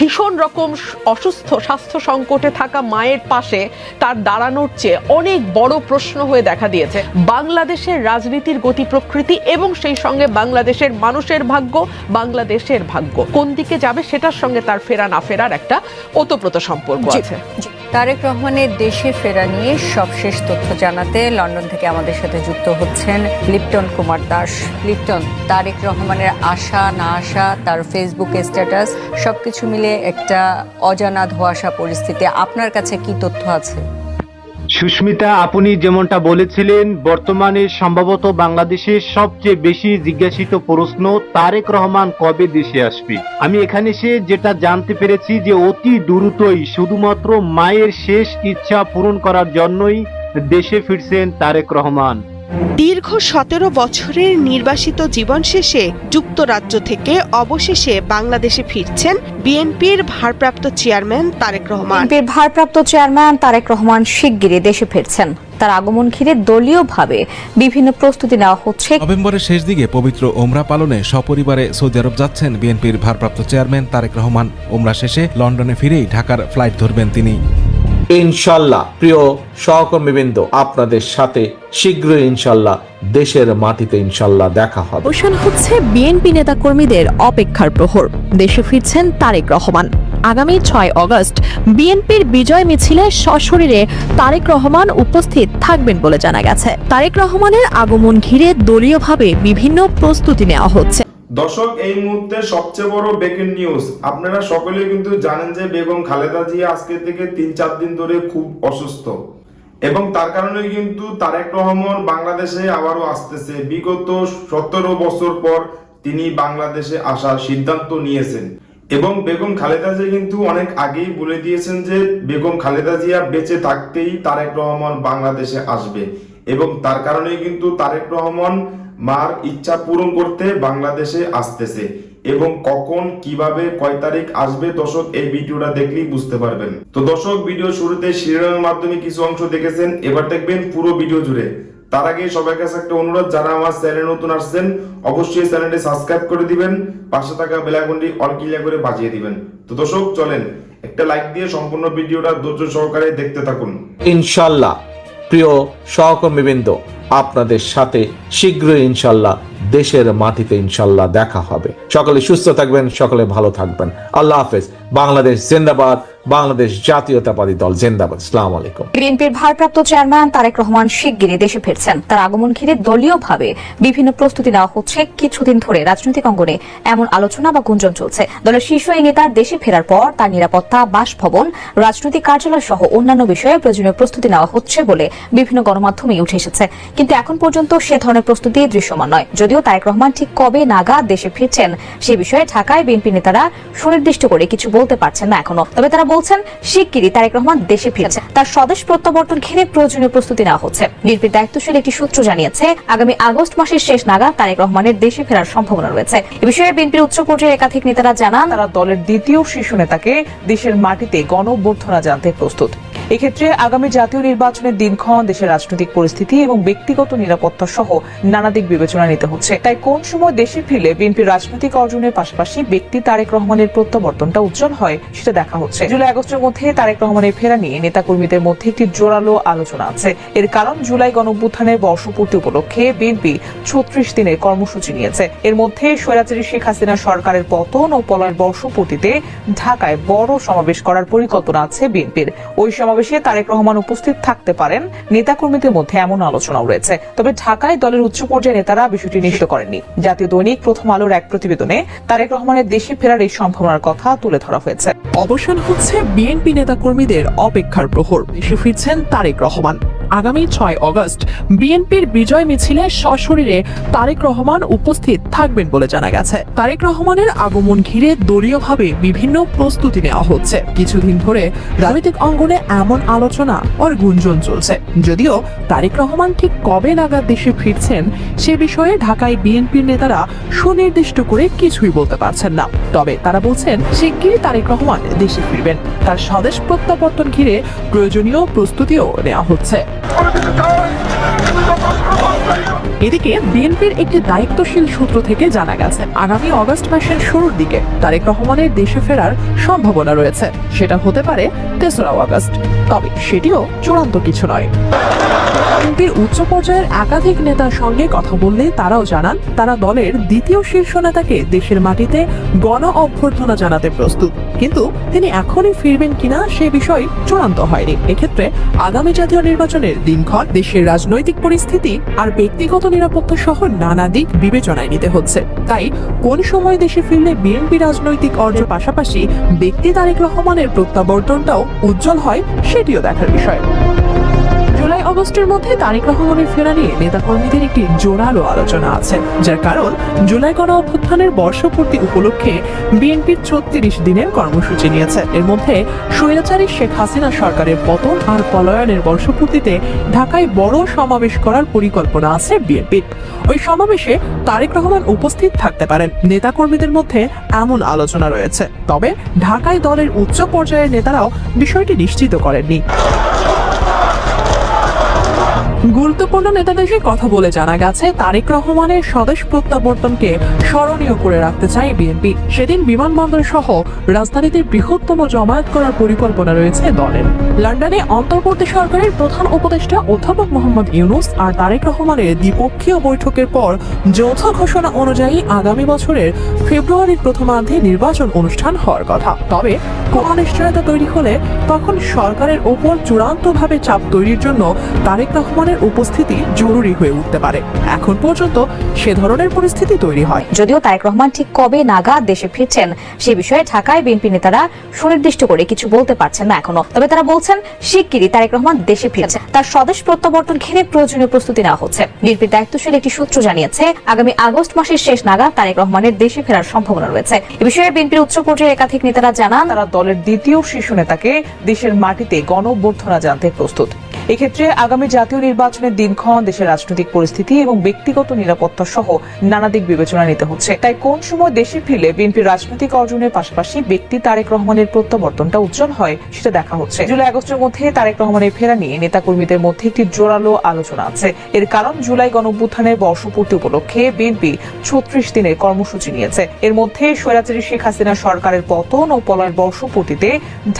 ভীষণ রকম অসুস্থ স্বাস্থ্য সংকটে থাকা মায়ের পাশে তার দাঁড়ানোর চেয়ে অনেক বড় প্রশ্ন হয়ে দেখা দিয়েছে। বাংলাদেশের রাজনীতির গতি প্রকৃতি এবং সেই সঙ্গে বাংলাদেশের মানুষের ভাগ্য বাংলাদেশের ভাগ্য। কোন দিকে যাবে সেটার সঙ্গে তার ফেরা না ফেরার একটা ওতপ্রোত সম্পর্ক আছে। তারেক রহমানের দেশে ফেরা নিয়ে সবশেষ তথ্য জানাতে লন্ডন থেকে আমাদের সাথে যুক্ত হচ্ছেন লিপ্টন কুমার দাস। লিপটন তারেক রহমানের আশা না আসা তার ফেসবুক স্ট্যাটাস সবকিছু মিলে একটা অজানা ধোয়াশা পরিস্থিতি। আপনার কাছে কি তথ্য আছে? সুস্মিতা, আপনি যেমনটা বলেছিলেন, বর্তমানে সম্ভবত বাংলাদেশের সবচেয়ে বেশি জিজ্ঞাসিত প্রশ্ন, তারেক রহমান কবে দেশে আসবে? আমি এখানে এসে যেটা জানতে পেরেছি যে অতি দ্রুতই শুধুমাত্র মায়ের শেষ ইচ্ছা পূরণ করার জন্যই দেশে ফিরছেন তারেক রহমান। দীর্ঘ সতেরো বছরের নির্বাসিত জীবন শেষে যুক্তরাজ্য থেকে অবশেষে বাংলাদেশে ফিরছেন বিএনপির ভারপ্রাপ্ত চেয়ারম্যান তারেক রহমান। বিএনপির ভারপ্রাপ্ত চেয়ারম্যান তারেক রহমান শিগগিরই দেশে ফিরছেন। তার আগমন ঘিরে দলীয়ভাবে বিভিন্ন প্রস্তুতি নেওয়া হচ্ছে। নভেম্বরের শেষ দিকে পবিত্র ওমরা পালনে সপরিবারে সৌদি আরব যাচ্ছেন বিএনপির ভারপ্রাপ্ত চেয়ারম্যান তারেক রহমান। ওমরা শেষে লন্ডনে ফিরেই ঢাকার ফ্লাইট ধরবেন তিনি। ইনশাল্লাহ। প্রিয় সহকর্মীবৃন্দ, আপনাদের সাথে শীঘ্রই ইনশাল্লাহ দেশের মাটিতে ইনশাল্লাহ দেখা হবে। অবসান হচ্ছে বিএনপি নেতাকর্মীদের অপেক্ষার প্রহর। দেশে ফিরছেন তারেক রহমান। আগামী ছয় অগস্ট বিএনপির বিজয় মিছিলে সশরীরে তারেক রহমান উপস্থিত থাকবেন বলে জানা গেছে। তারেক রহমানের আগমন ঘিরে দলীয়ভাবে বিভিন্ন প্রস্তুতি নেওয়া হচ্ছে। দর্শক, এই মুহূর্তে সবচেয়ে বড় ব্রেকিং নিউজ আপনারা সকলেই কিন্তু জানেন যে বেগম খালেদা জিয়া আজকে থেকে তিন চার দিন ধরে খুব অসুস্থ। এবং তার কারণে কিন্তু তারেক রহমান বাংলাদেশে আবারও আসতেছে। বিগত সতেরো বছর পর তিনি বাংলাদেশে আসার সিদ্ধান্ত নিয়েছেন। এবং বেগম খালেদা জিয়া কিন্তু অনেক আগেই বলে দিয়েছেন যে, বেগম খালেদা জিয়া বেঁচে থাকতেই তারেক রহমান বাংলাদেশে আসবে। এবং তার কারণেই কিন্তু তারেক রহমান মার ইচ্ছা পূরণ করতে বাংলাদেশে আসতেছে। এবং কখন, কীভাবে, কয় তারিখ আসবে, দর্শক, এই ভিডিওটা দেখলেই বুঝতে পারবেন। তো দর্শক, ভিডিও শুরুতে শিরোনামের মাধ্যমে কিছু অংশ দেখেছেন, এবার দেখবেন পুরো ভিডিও জুড়ে। তার আগে সবার কাছে একটা অনুরোধ, যারা আমার চ্যানেল নতুন আসছেন, অবশ্যই চ্যানেলটি সাবস্ক্রাইব করে দিবেন, পাশে থাকা বেলাকনটি অল ক্লিয়ার করে বাজিয়ে দিবেন। তো দর্শক, চলেন, একটা লাইক দিয়ে সম্পূর্ণ ভিডিওটা ধৈর্য সহকারে দেখতে থাকুন। ইনশাল্লাহ। প্রিয় সহকর্মীবৃন্দ, আপনাদের সাথে শীঘ্রই ইনশাল্লাহ দেশের মাটিতে ইনশাল্লাহ দেখা হবে। সকলে সুস্থ থাকবেন, সকলে ভালো থাকবেন। আল্লাহ হাফেজ। বাংলাদেশ জিন্দাবাদ। বাংলাদেশ জাতীয়তাবাদী দল, জিন্দাবাদ। আসসালামু আলাইকুম। বিএনপির ভারপ্রাপ্ত চেয়ারম্যান তারেক রহমান শিগগিরই দেশে ফিরছেন। তার আগমন ঘিরে দলীয়ভাবে বিভিন্ন প্রস্তুতি নেওয়া হচ্ছে কিছুদিন ধরে। রাজনৈতিক অঙ্গনে এমন আলোচনা বা গুঞ্জন চলছে। দলের শীর্ষ এই নেতার দেশে ফেরার পর তার নিরাপত্তা, বাসভবন, রাজনৈতিক কার্যালয় সহ অন্যান্য বিষয়ে প্রয়োজনীয় প্রস্তুতি নেওয়া হচ্ছে বলে বিভিন্ন গণমাধ্যমে উঠে এসেছে। কিন্তু এখন পর্যন্ত সে ধরনের প্রস্তুতি দৃশ্যমান নয়। যদিও তারেক রহমান ঠিক কবে নাগাদ দেশে ফিরছেন সে বিষয়ে ঢাকায় বিএনপি নেতারা সুনির্দিষ্ট করে কিছু বলতে পারছেন না এখনও। তবে তারা বলছেন, শিগগিরই তারেক রহমান দেশে ফিরছেন। তার স্বদেশ প্রত্যাবর্তন ঘিরে প্রয়োজনীয় প্রস্তুতি নেওয়া হচ্ছে। বিএনপির দায়িত্বশীল একটি সূত্র জানিয়েছে, আগামী আগস্ট মাসের শেষ নাগাদ তারেক রহমানের দেশে ফেরার সম্ভাবনা রয়েছে। এ বিষয়ে বিএনপির উচ্চ পর্যায়ের একাধিক নেতারা জানান, তারা দলের দ্বিতীয় শীর্ষ নেতাকে দেশের মাটিতে গণ অভ্যর্থনা জানতে প্রস্তুত। এক্ষেত্রে আগামী জাতীয় নির্বাচনের দিনক্ষণ দেশের রাজনৈতিক পরিস্থিতি এবং ব্যক্তিগত নিরাপত্তা সহ নানা দিক বিবেচনা নিতে হচ্ছে। তাই কোন সময় দেশে ফিরলে বিএনপির রাজনৈতিক অর্জনের পাশাপাশি ব্যক্তি তারেক রহমানের প্রত্যাবর্তনটা উজ্জ্বল হয়, সেটা দেখা হচ্ছে। জুলাই আগস্টের মধ্যে তারেক রহমানের ফেরা নিয়ে নেতাকর্মীদের মধ্যে একটি জোরালো আলোচনা আছে। এর কারণ জুলাই গণঅভ্যুত্থানের বর্ষপূর্তি উপলক্ষে বিএনপি ছত্রিশ দিনের কর্মসূচি নিয়েছে। এর মধ্যে স্বৈরাচারী শেখ হাসিনা সরকারের পতন ও পলার বর্ষপূর্তিতে ঢাকায় বড় সমাবেশ করার পরিকল্পনা আছে বিএনপির। ওই সমাবেশে তারেক রহমান উপস্থিত থাকতে পারেন। নেতাকর্মীদের মধ্যে এমন আলোচনাও রয়েছে। তবে ঢাকায় দলের উচ্চ পর্যায়ের নেতারা বিষয়টি নিশ্চিত করেননি। জাতীয় দৈনিক প্রথম আলোর এক প্রতিবেদনে তারেক রহমানের দেশে ফেরার এই সম্ভাবনার কথা তুলে ধরা হয়েছে। অবসান হচ্ছে বিএনপি নেতাকর্মীদের অপেক্ষার প্রহর। দেশে ফিরছেন তারেক রহমান। আগামী ছয় অগস্ট বিএনপির বিজয় মিছিলে সশরীরে তারেক রহমান উপস্থিত থাকবেন বলে জানা গেছে। তারেক রহমানের আগমন ঘিরে দলীয়ভাবে বিভিন্ন প্রস্তুতি নেওয়া হচ্ছে। কিছুদিন ধরে রাজনৈতিক অঙ্গনে এমন আলোচনা আর গুঞ্জন চলছে। যদিও তারেক রহমান ঠিক কবে নাগাদ দেশে ফিরছেন সে বিষয়ে ঢাকায় বিএনপির নেতারা সুনির্দিষ্ট করে কিছুই বলতে পারছেন না। তবে তারা বলছেন, শিগগিরই তারেক রহমান দেশে ফিরবেন। তার স্বদেশ প্রত্যাবর্তন ঘিরে প্রয়োজনীয় প্রস্তুতিও নেওয়া হচ্ছে। এদিকে বিএনপির একটি দায়িত্বশীল সূত্র থেকে জানা গেছে, আগামী অগস্ট মাসের শুরুর দিকে তারেক রহমানের দেশে ফেরার সম্ভাবনা রয়েছে। সেটা হতে পারে তেসরা অগস্ট। তবে সেটিও চূড়ান্ত কিছু নয়। বিএনপির উচ্চ পর্যায়ের একাধিক নেতার সঙ্গে কথা বললে তারাও জানান, তারা দলের দ্বিতীয় শীর্ষ নেতাকে দেশের মাটিতে গণ অভ্যর্থনা জানাতে প্রস্তুত। কিন্তু তিনি এখনই ফিরবেন কিনা সে বিষয় চূড়ান্ত হয়নি। এক্ষেত্রে আগামী জাতীয় নির্বাচনের দিনক্ষণ দেশের রাজনৈতিক পরিস্থিতি আর ব্যক্তিগত নিরাপত্তা সহ নানা দিক বিবেচনায় নিতে হচ্ছে। তাই কোন সময় দেশে ফিরলে বিএনপি রাজনৈতিক অর্জের পাশাপাশি ব্যক্তি তারেক রহমানের প্রত্যাবর্তনটাও উজ্জ্বল হয়, সেটিও দেখার বিষয়। জুলাই অগস্টের মধ্যে তারেক রহমানের ফেরা নিয়ে নেতাকর্মীদের একটি জোরালো আলোচনা আছে, যার কারণ জুলাই গণ অভ্যুত্থানের বর্ষপূর্তি উপলক্ষে বিএনপির ছত্রিশ দিনের কর্মসূচি নিয়েছে। এর মধ্যে স্বৈরাচারী শেখ হাসিনা সরকারের পতন আর পলায়নের বর্ষপূর্তিতে ঢাকায় বড় সমাবেশ করার পরিকল্পনা আছে বিএনপির ওই সমাবেশে তারেক রহমান উপস্থিত থাকতে পারেন। নেতাকর্মীদের মধ্যে এমন আলোচনা রয়েছে। তবে ঢাকায় দলের উচ্চ পর্যায়ের নেতারাও বিষয়টি নিশ্চিত করেননি। গুরুত্বপূর্ণ নেতাদের কথা বলে জানা গেছে, তারেক রহমানের স্বদেশ প্রত্যাবর্তনকে স্মরণীয় করে রাখতে চায় বিএনপি। সেদিন বিমানবন্দর সহ রাজধানীতে বৃহত্তম জমায়েত করার পরিকল্পনা রয়েছে দলের। লন্ডনে অন্তর্বর্তী সরকারের প্রধান উপদেষ্টা অধ্যাপক মোহাম্মদ ইউনুস আর তারেক রহমানের দ্বিপক্ষীয় বৈঠকের পর যৌথ ঘোষণা অনুযায়ী আগামী বছরের ফেব্রুয়ারির প্রথমার্ধে নির্বাচন অনুষ্ঠান হওয়ার কথা। তবে কোন অনিশ্চয়তা তৈরি হলে তখন সরকারের ওপর চূড়ান্তভাবে চাপ তৈরির জন্য তারেক রহমানের উপস্থিতি জরুরি হয়ে উঠতে পারে। এখন পর্যন্ত সে ধরনের পরিস্থিতি তৈরি হয়। যদিও তারেক রহমান ঠিক কবে নাগাদ দেশে ফিরছেন সে বিষয়ে ঢাকায় বিএনপি নেতারা সুনির্দিষ্ট করে কিছু বলতে পারছেন না এখনও। তবে তারা বলছেন শিগগিরই তারেক রহমান দেশে ফিরছেন তার স্বদেশ প্রত্যাবর্তন ঘিরে প্রয়োজনীয় প্রস্তুতি নেওয়া হচ্ছে। বিএনপির দায়িত্বশীল একটি সূত্র জানিয়েছে আগামী আগস্ট মাসের শেষ নাগাদ তারেক রহমানের দেশে ফেরার সম্ভাবনা রয়েছে। এ বিষয়ে বিএনপির উচ্চ পর্যায়ের একাধিক নেতারা জানান তারা দলের দ্বিতীয় শীর্ষ নেতাকে দেশের মাটিতে গণ অভ্যর্থনা জানতে প্রস্তুত। এক্ষেত্রে আগামী জাতীয় নির্বাচনের দিনক্ষণ দেশের রাজনৈতিক পরিস্থিতি এবং ব্যক্তিগত নিরাপত্তা সহ নানা দিক বিবেচনা নিতে হচ্ছে। তাই কোন সময় দেশে ফিরলে বিএনপির রাজনৈতিক অর্জনের পাশাপাশি ব্যক্তি তারেক রহমানের প্রত্যাবর্তনটা উজ্জ্বল হয়, সেটা দেখা হচ্ছে। জুলাই আগস্টের মধ্যে তারেক রহমানের ফেরা নিয়ে নেতাকর্মীদের মধ্যে একটি জোরালো আলোচনা আছে। এর কারণ জুলাই গণঅভ্যুত্থানের বর্ষপূর্তি উপলক্ষে বিএনপি ছত্রিশ দিনের কর্মসূচি নিয়েছে। এর মধ্যে স্বৈরাচারী শেখ হাসিনা সরকারের পতন ও পলায়ন বর্ষপূর্তিতে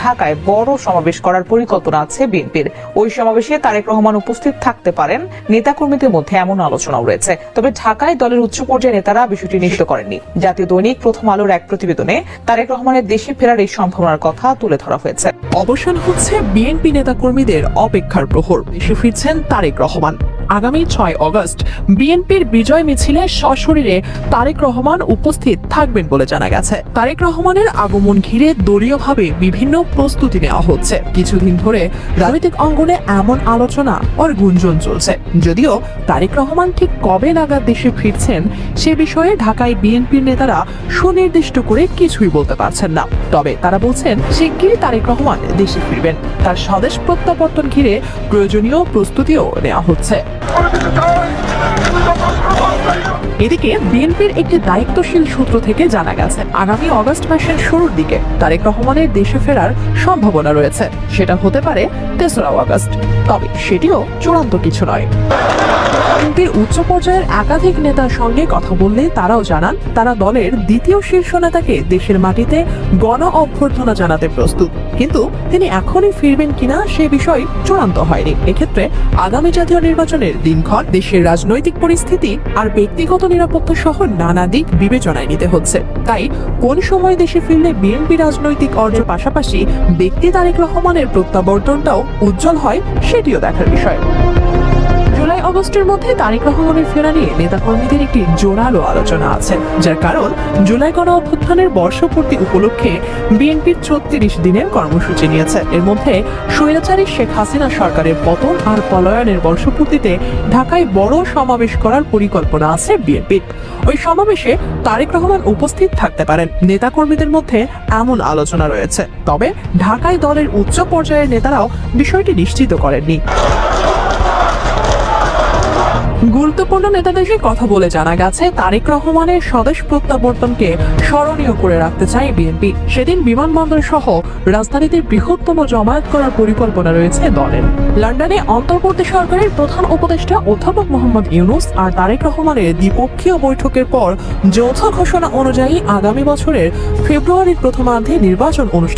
ঢাকায় বড় সমাবেশ করার পরিকল্পনা আছে বিএনপির। ওই সমাবেশে তারেক রহমান উপস্থিত থাকতে পারেন। নেতাকর্মীদের মধ্যে এমন আলোচনাও রয়েছে। তবে ঢাকায় দলের উচ্চ পর্যায়ের নেতারা বিষয়টি নিশ্চিত করেননি। জাতীয় দৈনিক প্রথম আলোর এক প্রতিবেদনে তারেক রহমানের দেশে ফেরার এই সম্ভাবনার কথা তুলে ধরা হয়েছে। অবসান হচ্ছে বিএনপি নেতাকর্মীদের অপেক্ষার প্রহর। দেশে ফিরছেন তারেক রহমান। আগামী ছয় অগস্ট। বিএনপির বিজয় মিছিলে সশরীরে তারেক রহমান উপস্থিত থাকবেন বলে জানা গেছে। তারেক রহমানের আগমন ঘিরে দলীয়ভাবে বিভিন্ন প্রস্তুতি নেওয়া হচ্ছে। কিছুদিন ধরে রাজনৈতিক অঙ্গনে এমন আলোচনা ওর গুঞ্জন চলছে। যদিও তারেক রহমান ঠিক কবে নাগাদ দেশে ফিরছেন সে বিষয়ে ঢাকায় বিএনপির নেতারা সুনির্দিষ্ট করে কিছুই বলতে পারছেন না। তবে তারা বলছেন, শিগগিরই তারেক রহমান দেশে ফিরবেন। তার স্বদেশ প্রত্যাবর্তন ঘিরে প্রয়োজনীয় প্রস্তুতিও নেওয়া হচ্ছে। এদিকে বিএনপির একটি দায়িত্বশীল সূত্র থেকে জানা গেছে, আগামী অগস্ট মাসের শুরুর দিকে তারেক রহমানের দেশে ফেরার সম্ভাবনা রয়েছে। সেটা হতে পারে তেসরা আগস্ট তবে সেটিও চূড়ান্ত কিছু নয়। বিএনপির উচ্চ পর্যায়ের একাধিক নেতার সঙ্গে কথা বললে তারাও জানান, তারা দলের দ্বিতীয় শীর্ষ নেতাকে দেশের মাটিতে গণ অভ্যর্থনা জানাতে প্রস্তুত। কিন্তু তিনি এখনই ফিরবেন কিনা সে বিষয় চূড়ান্ত হয়নি। এক্ষেত্রে আগামী জাতীয় নির্বাচনের দিনক্ষণ দেশের রাজনৈতিক পরিস্থিতি আর ব্যক্তিগত নিরাপত্তা সহ নানা দিক বিবেচনায় নিতে হচ্ছে। তাই কোন সময় দেশে ফিরলে বিএনপি রাজনৈতিক অর্জের পাশাপাশি ব্যক্তি তারেক রহমানের প্রত্যাবর্তনটাও উজ্জ্বল হয়, সেটিও দেখার বিষয়। জুলাই অগস্টের মধ্যে তারেক রহমানের ফেরা নিয়ে নেতাকর্মীদের একটি জোরালো আলোচনা আছে, যার কারণ জুলাই গণ অভ্যুত্থানের বর্ষপূর্তি উপলক্ষে বিএনপির ছত্রিশ দিনের কর্মসূচি নিয়েছে। এর মধ্যে স্বৈরাচারী শেখ হাসিনা সরকারের পতন আর পলায়নের বর্ষপূর্তিতে ঢাকায় বড় সমাবেশ করার পরিকল্পনা আছে বিএনপির। ওই সমাবেশে তারেক রহমান উপস্থিত থাকতে পারেন। নেতাকর্মীদের মধ্যে এমন আলোচনা রয়েছে। তবে ঢাকায় দলের উচ্চ পর্যায়ের নেতারাও বিষয়টি নিশ্চিত করেননি। গুরুত্বপূর্ণ নেতাদের কথা বলে জানা গেছে, তারেক রহমানের স্বদেশ প্রত্যাবর্তনকে স্মরণীয় করে রাখতে চায় বিএনপি। সেদিন বিমানবন্দর সহ রাজধানীতে বৃহত্তম জমায়েত করার পরিকল্পনা রয়েছে দলের। লন্ডনে অন্তর্বর্তী সরকারের প্রধান উপদেষ্টা অধ্যাপক মোহাম্মদ ইউনুস আর তারেক রহমানের দ্বিপক্ষীয় বৈঠকের পর যৌথ ঘোষণা অনুযায়ী আগামী বছরের ফেব্রুয়ারির প্রথমার্ধে নির্বাচন অনুষ্ঠিত